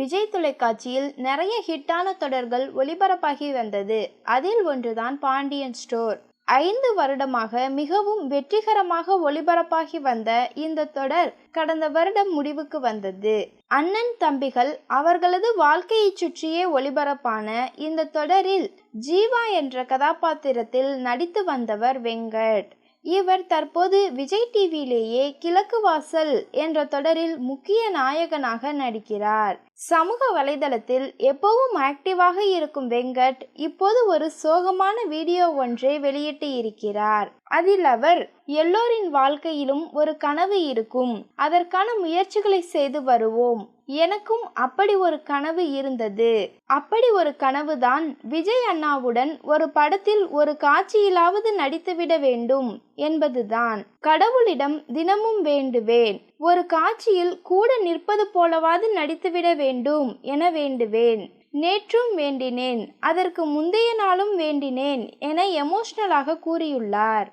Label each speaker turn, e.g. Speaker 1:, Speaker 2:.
Speaker 1: விஜய் தொலைக்காட்சியில் நிறைய ஹிட்டான தொடர்கள் ஒளிபரப்பாகி வந்தது. அதில் ஒன்றுதான் பாண்டியன் ஸ்டோர். ஐந்து வருடமாக மிகவும் வெற்றிகரமாக ஒளிபரப்பாகி வந்த இந்த தொடர் கடந்த வருடம் முடிவுக்கு வந்தது. அண்ணன் தம்பிகள் அவர்களது வாழ்க்கையைச் சுற்றியே ஒளிபரப்பான இந்த தொடரில் ஜீவா என்ற கதாபாத்திரத்தில் நடித்து வந்தவர் வெங்கட். இவர் தற்போது விஜய் டிவியிலேயே கிழக்கு வாசல் என்ற தொடரில் முக்கிய நாயகனாக நடிக்கிறார். சமூக வலைதளத்தில் எப்பவும் ஆக்டிவாக இருக்கும் வெங்கட் இப்போது ஒரு சோகமான வீடியோ ஒன்றை வெளியிட்டு இருக்கிறார். அதில் அவர் எல்லோரின் வாழ்க்கையிலும் ஒரு கனவு இருக்கும். அதற்கான முயற்சிகளை செய்து வருவோம். எனக்கும் அப்படி ஒரு கனவு இருந்தது. அப்படி ஒரு கனவுதான் விஜய் அண்ணாவுடன் ஒரு படத்தில் ஒரு காட்சியிலாவது நடித்துவிட வேண்டும் என்பதுதான். கடவுளிடம் தினமும் வேண்டுவேன். ஒரு காட்சியில் கூட நிற்பது போலவாது நடித்துவிட வேண்டும் என வேண்டுவேன். நேற்றும் வேண்டினேன் அதற்கு முந்தைய நாளும் வேண்டினேன் என எமோஷ்னலாக கூறியுள்ளார்.